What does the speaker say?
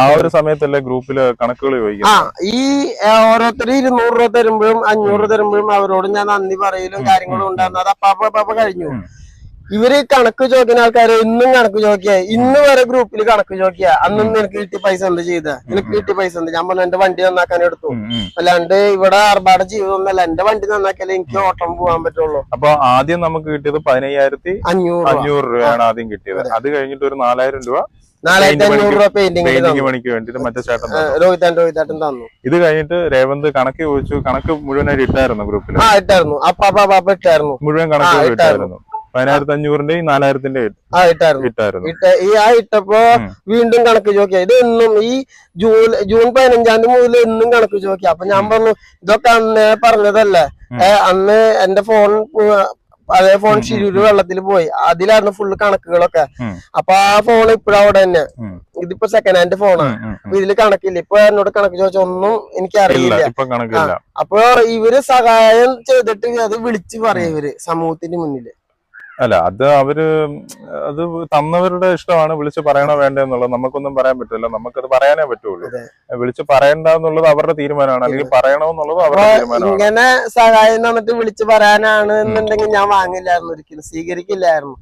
ആ ഒരു സമയത്തല്ലേ ഗ്രൂപ്പിൽ കണക്കുകൾ ആ ഈ ഓരോരുത്തർ ഇരുന്നൂറ് രൂപ തരുമ്പോഴും അഞ്ഞൂറ് രൂപ തരുമ്പോഴും അവരോട് ഞാൻ നന്ദി പറയലും കാര്യങ്ങളും ഉണ്ടായിരുന്നു അത് അപ്പാപ്പ അപ്പാപ്പ കഴിഞ്ഞു. ഇവർ കണക്ക് ചോദിക്കുന്ന ആൾക്കാര് ഇന്നും കണക്ക് ചോദിക്കുക. ഇന്ന് വരെ ഗ്രൂപ്പിൽ കണക്ക് ചോദിക്കുക. അന്നും എനിക്ക് കിട്ടിയ പൈസ എന്ത് ചെയ്ത? എനിക്ക് കിട്ടിയ പൈസ എന്ത്? ഞാൻ പറഞ്ഞു എന്റെ വണ്ടി നന്നാക്കാൻ എടുത്തു. അല്ലാണ്ട് ഇവിടെ ആർഭാട ജീവിതമൊന്നുമല്ല എന്റെ വണ്ടി നന്നാക്കിയാലേ എനിക്ക് ഓട്ടം പോകാൻ പറ്റുള്ളൂ. അപ്പൊ ആദ്യം നമുക്ക് കിട്ടിയത് പതിനയ്യായിരത്തി അഞ്ഞൂറ് അഞ്ഞൂറ് രൂപയാണ് ആദ്യം കിട്ടിയത്. അത് കഴിഞ്ഞിട്ട് ഒരു നാലായിരം രൂപ നാലായിരത്തി പെയിന്റ് അഞ്ഞൂറ് രൂപ പെയിന്റിംഗ് പെയിന്റിംഗ് പണിക്ക് വേണ്ടിട്ട് മറ്റേ ചേട്ടൻ തന്നു. രോഹിതാൻ രോഹിതാട്ടൻ തന്നു. ഇത് കഴിഞ്ഞിട്ട് രേവന്ത് കണക്ക് ചോദിച്ചു. കണക്ക് മുഴുവനായിട്ട് ഇട്ടായിരുന്നു ഗ്രൂപ്പിൽ ആ ഇട്ടായിരുന്നു. അപ്പാപ്പ ഇട്ടായിരുന്നു. മുഴുവൻ കണക്ക് ഇട്ടായിരുന്നു. പതിനായിരത്തി അഞ്ഞൂറിന്റെയും നാലായിരത്തിന്റെയും ആ ഇട്ടായിരുന്നു. ഇട്ടായിരുന്നു. ഈ ആ ഇട്ടപ്പോ വീണ്ടും കണക്ക് ചോദിക്കാം ഇത് എന്നും ഈ ജൂൺ ജൂൺ പതിനഞ്ചാം തീയതി മുതൽ എന്നും കണക്ക് ചോദിക്കാം അപ്പൊ ഞാൻ പറഞ്ഞു ഇതൊക്കെ അന്നേ പറഞ്ഞതല്ലേ? അന്ന് എന്റെ ഫോൺ അതേ ഫോൺ ഷിരൂര് വെള്ളത്തിൽ പോയി. അതിലായിരുന്നു ഫുള്ള് കണക്കുകളൊക്കെ. അപ്പൊ ആ ഫോൺ ഇപ്പഴും അവിടെ തന്നെ. ഇതിപ്പോ സെക്കൻഡ് ഹാൻഡ് ഫോണാണ്. അപ്പൊ ഇതിൽ കണക്കില്ല. ഇപ്പൊ എന്നോട് കണക്ക് ചോദിച്ച ഒന്നും എനിക്ക് അറിയില്ല അപ്പൊ ഇവർ സഹായം ചെയ്തിട്ട് അത് വിളിച്ചു പറയും ഇവർ സമൂഹത്തിന്റെ മുന്നിൽ. അല്ല അത് അവർ അത് തന്നവരുടെ ഇഷ്ടമാണ് വിളിച്ച് പറയണോ വേണ്ടേ എന്നുള്ളത് നമുക്കൊന്നും പറയാൻ പറ്റില്ല. നമുക്കത് പറയാനേ പറ്റുള്ളൂ. വിളിച്ച് പറയണ്ട എന്നുള്ളത് അവരുടെ തീരുമാനമാണ്. അല്ലെങ്കിൽ പറയണമെന്നുള്ളത് അവരുടെ തീരുമാനമാണ്. ഇങ്ങനെ സഹായം തന്നിട്ട് വിളിച്ച് പറയാനാണ് എന്നുണ്ടെങ്കിൽ ഞാൻ വാങ്ങില്ലായിരുന്നു ഒരിക്കലും. സ്വീകരിക്കില്ലായിരുന്നു.